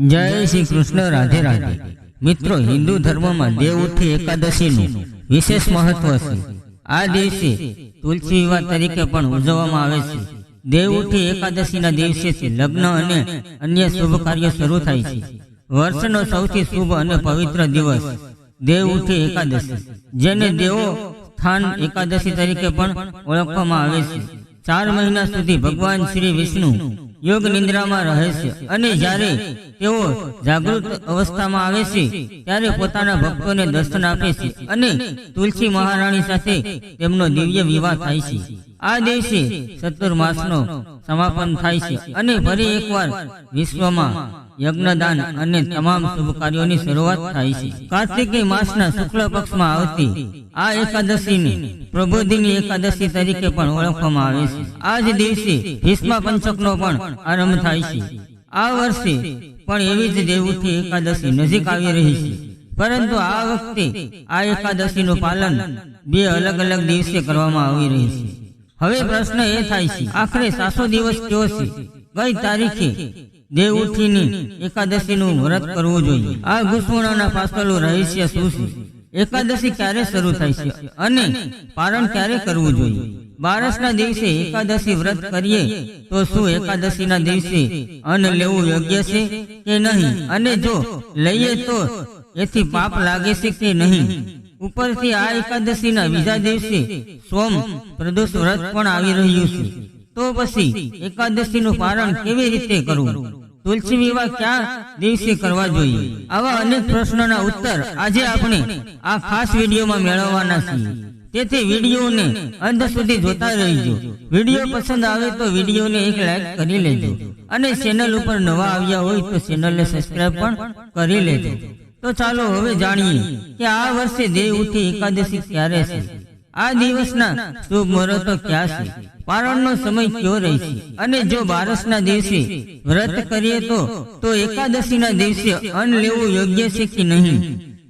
જય શ્રી કૃષ્ણ, રાધે રાધે. મિત્રો, હિન્દુ ધર્મમાં દેવઉઠી એકાદશીનું વિશેષ મહત્વ છે. આ દિવસે તુલસી વિવાહ તરીકે પણ ઉજવવામાં આવે છે. દેવઉઠી એકાદશીના દિવસેથી લગ્ન અને અન્ય શુભ કાર્યો શરૂ થાય છે. વર્ષનો સૌથી શુભ અને પવિત્ર દિવસ દેવઉઠી એકાદશી, જેને દેવો સ્થાન એકાદશી તરીકે પણ ઓળખવામાં આવે છે. ચાર મહિના સુધી ભગવાન શ્રી વિષ્ણુ યોગ નિંદ્રામાં રહે છે. અને જ્યારે તેઓ જાગૃત અવસ્થામાં આવે છે ત્યારે પોતાના ભક્તોને દર્શન આપે છે અને તુલસી મહારાણી સાથે તેમનો દિવ્ય વિવાહ થાય છે. આ દિવસે ચતુર્માસનો સમાપન થાય છે. અને ફરી એકવાર વિશ્વમાં યજ્ઞદાન અને તમામ શુભ કાર્યોની શરૂઆત થાય છે. કાર્તિકી માસના શુક્લ પક્ષમાં આવતી આ એકાદશીને પ્રબોધિની એકાદશી તરીકે પણ ઓળખવામાં આવે છે. આ જ દિવસે ભીષ્મ પંચકનો પણ આરંભ થાય છે. આ વર્ષે પણ એવી જ દેવથી એકાદશી નજીક આવી રહી છે. પરંતુ આ વખતે આ એકાદશીનું પાલન બે અલગ અલગ દિવસે કરવામાં આવી રહી છે. હવે પ્રશ્ન એ થાય છે, આખરે સાસો દિવસ કયો છે. ગઈ તારીખે દેવઉઠીની એકાદશીનું વ્રત કરવું જોઈએ. આ ઘૂસવણાના પાછળનું રહસ્ય શું છે? એકાદશી ક્યારે શરૂ થાય છે અને પારણ ક્યારે કરવું જોઈએ? બારસના દિવસે એકાદશી વ્રત કરીએ તો શું એકાદશીના દિવસે અન્ન લેવું યોગ્ય છે કે નહીં? અને જો લઈએ તો એથી પાપ લાગે છે કે નહીં? ઉપરથી આ એકાદશીના બીજા દિવસે સોમ પ્રદોષ વ્રત પણ આવી રહ્યું છે. તો પછી એકાદશીનું પારણ કેવી રીતે કરવું? તુલસી વિવાહ ક્યાં દિવસે કરવા જોઈએ? આવા અનેક પ્રશ્નોના ઉત્તર આજે આપણે આ ખાસ વિડીયોમાં મેળવવાના છીએ. તેથી વિડીયોને અંત સુધી જોતા રહીજો. વીડિયો પસંદ આવે તો વિડીયોને એક લાઈક કરી લેજો. અને ચેનલ ઉપર નવા આવ્યા હોય તો ચેનલને સબસ્ક્રાઇબ પણ કરી લેજો. તો ચાલો હવે જાણીએ કે આ વર્ષે દેવ ઉઠી એકાદશી ક્યારે છે. આ દિવસના શુભ મુહૂર્તો ક્યાં છે? પારણનો સમય કયો રહે છે અને જો બારસના દિવસે વ્રત કરીએ તો તો એકાદશીના દિવસે અન્ન લેવું યોગ્ય છે કે નહીં?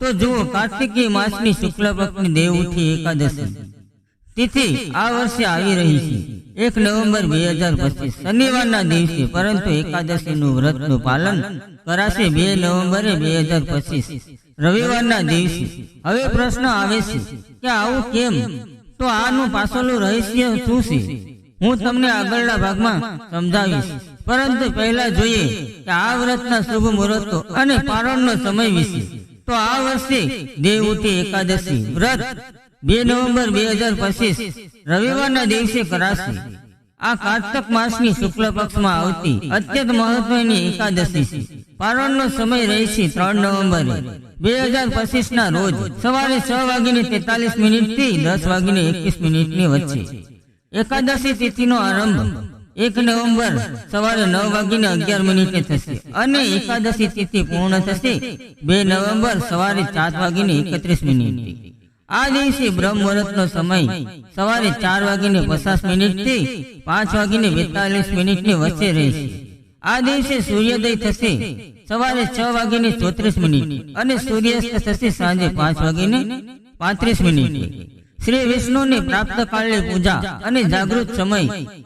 તો જુઓ કાર્તિકી માસની શુક્લ પક્ષની દેવ ઉઠી એકાદશી. તિથિ આ વર્ષે આવી રહી છે. એક નવેમ્બર બે હજાર પચીસ, શનિવારના દિવસે, પરંતુ એકાદશીનું વ્રતનું પાલન કરાશે બે નવેમ્બરે બે હજાર પચીસ. રવિવારના દિવસે હવે પ્રશ્ન આવે છે કે આવું કેમ? તો આનું પાછળનું રહસ્ય શું છે? હું તમને આગળના ભાગમાં સમજાવીશ. પરંતુ પહેલા જોઈએ કે આ વ્રતના શુભ મુહૂર્તો અને પારણનો સમય વિશે. તો આ વર્ષે દેવઉતી એકાદશી, વ્રત બે નવેમ્બર બે હજાર પચીસ, રવિવારના દિવસે કરાશે. આ કાર્તક માસની શુક્લ પક્ષમાં આવતી અત્યંત મહત્વની એકાદશી છે. પારણનો સમય રહેશે ત્રણ નવેમ્બરે. બે હજાર પચીસ ના રોજ સવારે છ વાગીને તેતાલીસ મિનિટથી દસ વાગીને એકવીસ મિનિટની વચ્ચે. એકાદશી તિથિનો આરંભ એક નવેમ્બર સવારે નવ વાગીને અગિયાર મિનિટે થશે અને એકાદશી તિથિ પૂર્ણ થશે બે નવેમ્બર સવારે સાત વાગીને એકત્રીસ મિનિટ. આ દિવસે બ્રહ્મ મુહૂર્તનો સમય. સવારે ચાર વાગીને પચાસ મિનિટથી પાંચ વાગીને બેતાલીસ મિનિટની વચ્ચે રહેશે. આ દિવસે સૂર્યોદય થશે. સવારે છ વાગીને ચોત્રીસ મિનિટ અને સૂર્યાસ્ત થશે સાંજે પાંચ વાગીને પાંત્રીસ મિનિટ. શ્રી વિષ્ણુની પ્રાપ્ત કાળની પૂજા અને જાગૃત સમય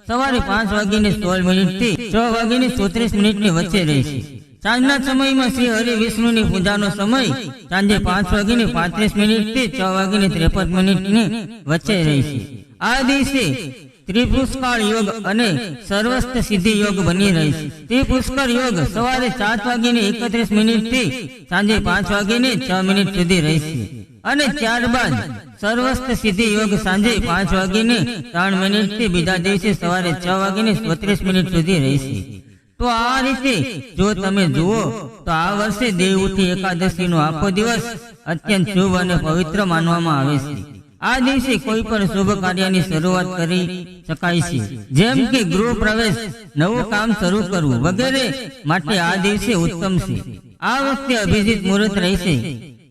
સવારે પાંચ વાગીને સોળ મિનિટથી છ વાગીને ચોત્રીસ મિનિટની વચ્ચે રહેશે. સાંજના સમયમાં શ્રી હરિ વિષ્ણુની પૂજાનો સમય સાંજે પાંચ વાગીને પાંત્રીસ મિનિટથી છ વાગીને ત્રેપન મિનિટની વચ્ચે રહેશે આ દિવસે ત્રિપુષ્કળ યોગ અને સર્વસ્થ સિદ્ધિ યોગ બની રહેશે ત્રિપુષ્કળ યોગ સવારે સાત વાગીને એકત્રીસ મિનિટથી સાંજે પાંચ વાગીને છ મિનિટ સુધી રહેશે અને ત્યારબાદ સર્વસ્થ સિદ્ધિ યોગ સાંજે પાંચ વાગીને ત્રણ મિનિટથી બીજા દિવસે સવારે છ વાગીને ચોત્રીસ મિનિટ સુધી રહેશે તો આ રીતે જો તમે જુઓ, તો આ વર્ષે દેવઉઠી એકાદશી નો આખો દિવસ અત્યંત શુભ અને પવિત્ર માનવામાં આવે છે. આ દિવસે કોઈ પણ શુભ કાર્યની શરૂઆત કરી શકાય છે. જેમ કે ગૃહ પ્રવેશ, નવું કામ શરૂ કરવું વગેરે માટે આ દિવસે ઉત્તમ છે. આ વખતે અભિજીત મુહૂર્ત રહેશે.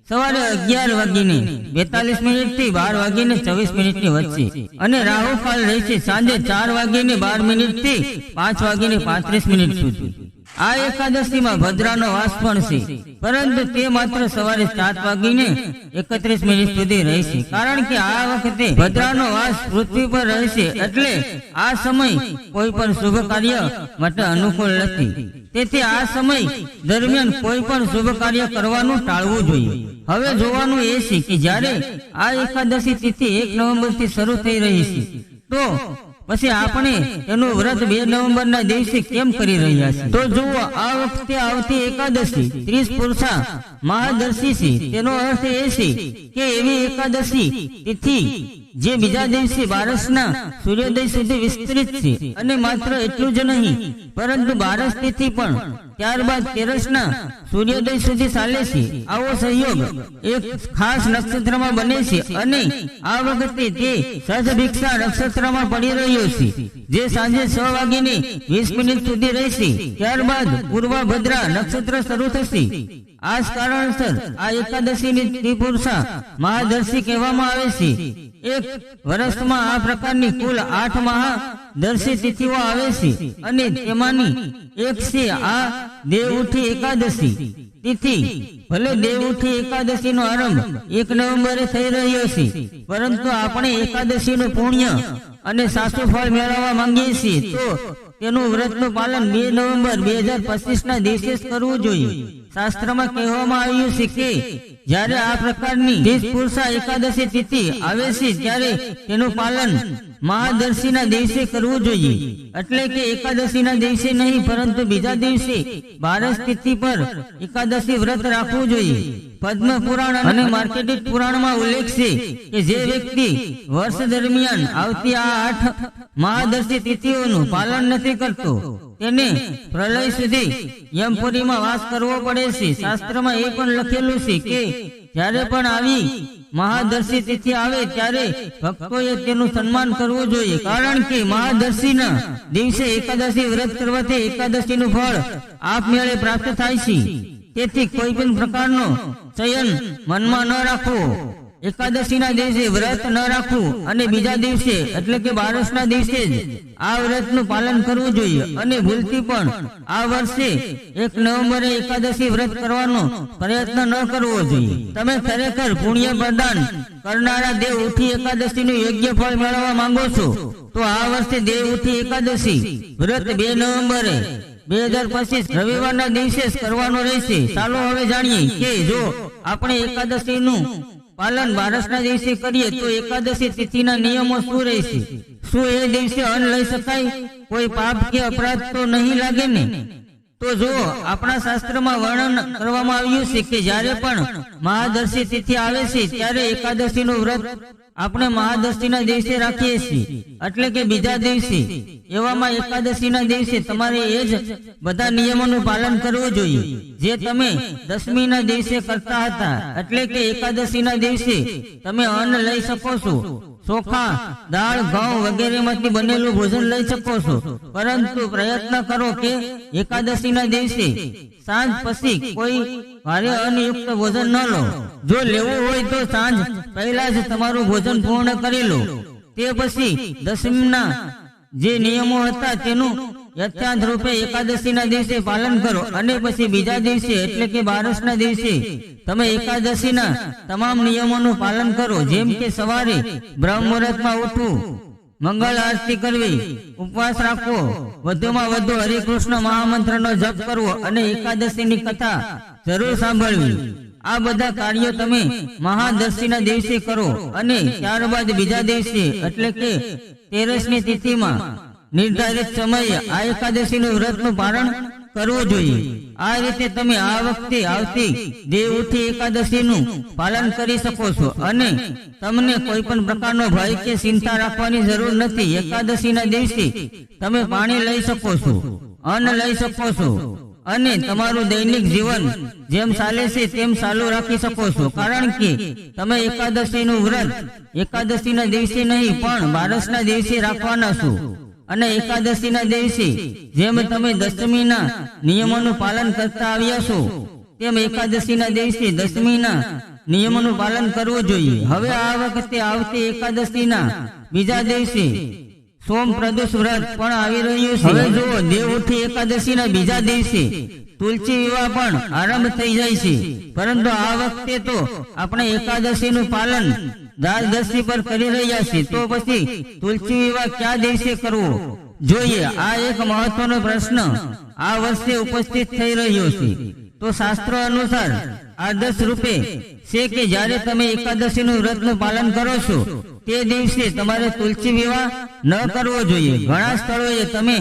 સવારે અગિયાર વાગીને બેતાલીસ મિનિટથી બાર વાગીને ચોવીસ મિનિટની વચ્ચે. અને રાહુ કાળ રહેશે સાંજે ચાર વાગીને બાર મિનિટથી પાંચ વાગીને પાંત્રીસ મિનિટ સુધી. આ એકાદશીમાં ભદ્રાનો વાસ પણ છે, પરંતુ તે માત્ર સવારે સાત વાગીને એકત્રીસ મિનિટ સુધી રહેશે કારણ કે આ વખતે ભદ્રાનો વાસ પૃથ્વી પર રહેશે એટલે આ સમય કોઈ પણ શુભ કાર્ય માટે અનુકૂળ નથી. તેથી આ સમય દરમિયાન કોઈ પણ શુભ કાર્ય કરવાનું ટાળવું જોઈએ. હવે જોવાનું એ છે કે જ્યારે આ એકાદશી તિથિ એક નવેમ્બરથી શરૂ થઈ રહી છે, તો પછી આપણે એનું વ્રત બે નવેમ્બર ના દિવસે કેમ કરી રહ્યા છીએ? તો જુઓ, આ વખતે આવતી એકાદશી, ત્રીસ પુરુષા મહાદર્શી છે. તેનો અર્થ એ છે કે એવી એકાદશી તિથિ જે બીજા દિવસે બારસના સૂર્યોદય સુધી વિસ્તૃત છે. અને માત્ર એટલું જ નહીં, પરંતુ બારસ તિથિ પણ ત્યારબાદ તેરસના સૂર્યોદય સુધી ચાલે છે. આવો સહયોગ એક ખાસ નક્ષત્રમાં બને છે. અને આ વખતે તે સદભિક્ષા નક્ષત્રમાં પડી રહ્યો છે જે સાંજે છ વાગીને વીસ મિનિટ સુધી રહેશે, ત્યારબાદ પૂર્વ ભદ્રા નક્ષત્ર શરૂ થશે. આ જ કારણસર આ એકાદશીની ત્રિપુરુષા મહાદર્શી કહેવામાં આવે છે. એક વર્ષમાં આ પ્રકારની કુલ આઠ મહાદર્શી તિથિઓ આવે છે અને તેમાંની એક છે આ દેવઉઠી એકાદશી. તિથિ. ભલે દેવઉઠી એકાદશી નો આરંભ એક નવેમ્બરે થઈ રહ્યો છે. પરંતુ આપણે એકાદશી નું પુણ્ય અને સાસુ ફળ મેળવવા માંગીએ છીએ. તો તેનું વ્રતનું પાલન બે નવેમ્બર બે હજાર પચીસ ના દિવસે જ કરવું જોઈએ. શાસ્ત્રમાં કહેવામાં આવ્યું છે કે જ્યારે આ પ્રકારની પુરુષા એકાદશી તિથિ આવે છે ત્યારે તેનું પાલન મહાદર્શીના દિવસે કરવું જોઈએ. એટલે કે એકાદશીના દિવસે નહીં, પરંતુ બીજા દિવસે બારસ તિથિ પર એકાદશી વ્રત રાખવું જોઈએ. પદ્મ પુરાણ અને માર્કેટિંગ પુરાણમાં ઉલ્લેખ છે કે જે વ્યક્તિ વર્ષ દરમિયાન આવતી આ આઠ મહાદર્શી તિથિઓનું પાલન નથી કરતો, તેને પ્રલય સુધી યમપુરીમાં વાસ કરવો પડે છે. શાસ્ત્રમાં એ પણ લખેલું છે કે જ્યારે પણ આવી મહાદર્શી તિથિ આવે ત્યારે ભક્તોએ તેનું સન્માન કરવું જોઈએ. કારણ કે મહાદર્શીના દિવસે એકાદશી વ્રત કરવાથી એકાદશીનું ફળ આપમેળે પ્રાપ્ત થાય છે. તેથી કોઈ પણ પ્રકારનો ચયન મનમાં ન રાખવો. એકાદશીના દિવસે વ્રત ન રાખવું અને બીજા દિવસે, એટલે કે બારસના દિવસે જ, આ વ્રતનું પાલન કરવું જોઈએ. અને ભૂલથી પણ, આ વર્ષે એક નવેમ્બરે એકાદશી વ્રત કરવાનો પ્રયત્ન ન કરવો જોઈએ. તમે ખરેખર પુણ્ય પ્રદાન કરનારા દેવ ઉઠી એકાદશીનું યોગ્ય ફળ મેળવવા માંગો છો, તો આ વર્ષે દેવ ઉઠી એકાદશી વ્રત બે નવેમ્બરે બે હજાર પચીસ રવિવારના દિવસે કરવાનો રહેશે. ચાલો હવે જાણીએ કે જો આપણે એકાદશી નું પાલન બારસના દિવસે કરીએ તો એકાદશી તિથિના નિયમો શું રહેશે? શું એ દિવસે અન્ન લઈ શકાય? કોઈ પાપ કે અપરાધ તો નહીં લાગે ને? તો જો આપણા શાસ્ત્રમાં વર્ણન કરવામાં આવ્યું છે કે જ્યારે પણ મહાદર્શી તિથિ આવે છે ત્યારે એકાદશીનું વ્રત આપણે મહાદશીના દિવસે રાખીએ છીએ. એટલે કે બીજા દિવસે. એવામાં એકાદશીના દિવસે તમારે એ જ બધા નિયમોનું પાલન કરવું જોઈએ. જે તમે દસમીના દિવસે કરતા હતા, એટલે કે એકાદશીના દિવસે તમે અન્ન લઈ શકો છો. ચોખા દાળ, ઘઉં વગેરેમાંથી બનેલું ભોજન લઈ શકો છો. પરંતુ પ્રયત્ન કરો કે એકાદશીના દિવસે સાંજ પછી કોઈ ભારે અનિયુક્ત ભોજન ન લો. જો લેવું હોય તો સાંજ પહેલા જ તમારું ભોજન પૂર્ણ કરી લો. તે પછી દસમીના જે નિયમો હતા તેનું યથાંત રૂપે એકાદશીના દિવસે પાલન કરો. અને પછી બીજા દિવસે, એટલે કે બારસના દિવસે, તમે એકાદશીના તમામ નિયમોનું પાલન કરો. જેમ કે સવારે બ્રહ્મ મુહૂર્તમાં ઉઠવું મંગળ આરતી કરવી, ઉપવાસ રાખવો, વધુમાં વધુ હરિકૃષ્ણ મહામંત્રનો જપ કરવો અને એકાદશીની કથા જરૂર સાંભળવી. આ બધા કાર્યો તમે મહાદશીના દિવસે કરો અને ત્યારબાદ બીજા દિવસે, એટલે કે તેરસની તિથિમાં નિર્ધારિત સમયે આ એકાદશીનું વ્રતનું પારણ કરવું જોઈએ. આ રીતે તમે આ વખતે આવતી દેવ ઉઠી એકાદશીનું પાલન કરી શકો છો. અને તમને કોઈ પણ પ્રકારનો ભય કે ચિંતા રાખવાની જરૂર નથી. એકાદશીના દિવસે તમે પાણી લઈ શકો છો. અન્ન લઈ શકો છો. અને તમારું દૈનિક જીવન જેમ ચાલે છે તેમ ચાલુ રાખી શકો છો. કારણ કે તમે એકાદશીનું વ્રત એકાદશીના દિવસે નહીં પણ બારસના દિવસે રાખવાના છો. અને એકાદશીના દિવસે જેમ તમે દશમીના નિયમોનું પાલન કરતા આવ્યા છો, તેમ એકાદશીના દિવસે દશમીના નિયમોનું પાલન કરવું જોઈએ. હવે આ વખતે આવતી એકાદશીના બીજા દિવસે સોમ પ્રદોષ વ્રત પણ આવી રહ્યું છે. હવે જુઓ દેવઉઠી એકાદશીના બીજા દિવસે તુલસી વિવાહ પણ આરંભ થઈ જાય છે. પરંતુ આ વખતે તો આપણે એકાદશીનું પાલન દ્વાદશી પર કરી રહ્યા છે, તો પછી તુલસી વિવાહ કયા દિવસે કરવો? જોઈએ, આ એક મહત્વનો પ્રશ્ન આ વર્ષે ઉપસ્થિત થઈ રહ્યો છે. તો શાસ્ત્ર અનુસાર આદર્શ રૂપે છે કે જ્યારે તમે એકાદશીનું વ્રતનું પાલન કરો છો, તે દિવસે તમારે તુલસી વિવાહ ન કરવો જોઈએ. ઘણા સ્થળોએ તમે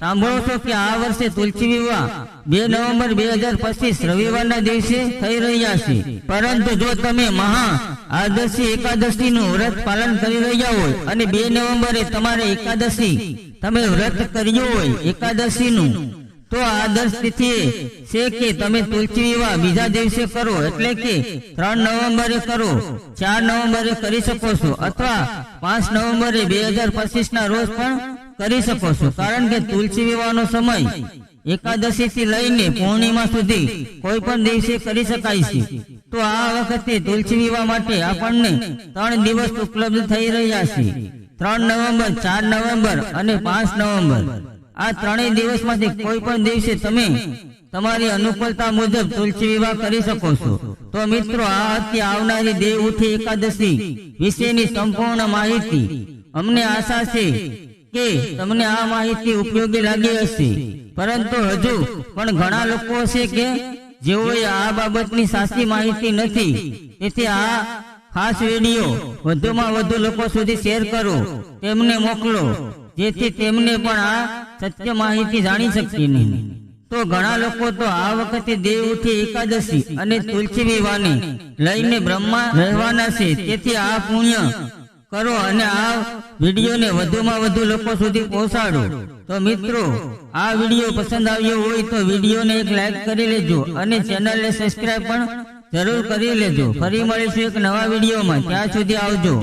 સાંભળો છો કે આ વર્ષે તુલસી વિવાહ બે નવેમ્બર બે હજાર પચીસ રવિવારના દિવસે થઈ રહ્યા છે. પરંતુ જો તમે મહા આદર્શી એકાદશીનું વ્રત પાલન કરી રહ્યા હોય અને બે નવેમ્બરે તમારે એકાદશી તમે વ્રત કર્યું હોય, એકાદશીનું તો આદર્શ તિથિ છે કે તમે તુલસી વિવાહ બીજા દિવસે કરો, એટલે કે ત્રણ નવેમ્બરે કરો, ચાર નવેમ્બરે કરી શકો છો, અથવા પાંચ નવેમ્બરે બે હજાર પચીસ ના રોજ પણ કરી શકો છો. કારણ કે તુલસી વિવાહનો સમય એકાદશી થી લઈને પૂર્ણિમા સુધી કોઈ પણ દિવસે કરી શકાય છે. તો આ વખતે તુલસી વિવાહ માટે આપણને ત્રણ દિવસ ઉપલબ્ધ થઈ રહ્યા છે. ત્રણ નવેમ્બર, ચાર નવેમ્બર અને પાંચ નવેમ્બર. આ ત્રણેય દિવસમાંથી કોઈ પણ દિવસે તમે તમારી અનુકૂળતા મુજબ તુલસી વિવાહ કરી શકો છો. તો મિત્રો, આ હતી આવનારી દેવ ઉઠી એકાદશી વિશેની સંપૂર્ણ માહિતી અમને આશા છે કે તમને આ માહિતી ઉપયોગી લાગી હશે. પરંતુ હજુ પણ ઘણા લોકો છે કે જેઓએ આ બાબતની સાચી માહિતી નથી. તેથી આ ખાસ વીડિયો વધુમાં વધુ લોકો સુધી શેર કરો, તેમને મોકલો. જેથી તેમને પણ આ સત્ય માહિતી જાણી શકતી નહીં. તો ઘણા લોકો તો આ વખતે દેવ ઉઠી એકાદશી અને તુલસી વિવાહને લઈને બ્રહ્મા રહેવાના છે. તેથી આ પુણ્ય કરો અને આ વિડીયોને વધુમાં વધુ લોકો સુધી પહોંચાડો. તો મિત્રો, આ વીડિયો પસંદ આવ્યો હોય તો વિડીયોને એક લાઈક કરી લેજો અને ચેનલને સબસ્ક્રાઈબ પણ જરૂર કરી લેજો. ફરી મળીશું એક નવા વિડીયોમાં. ત્યાં સુધી આવજો.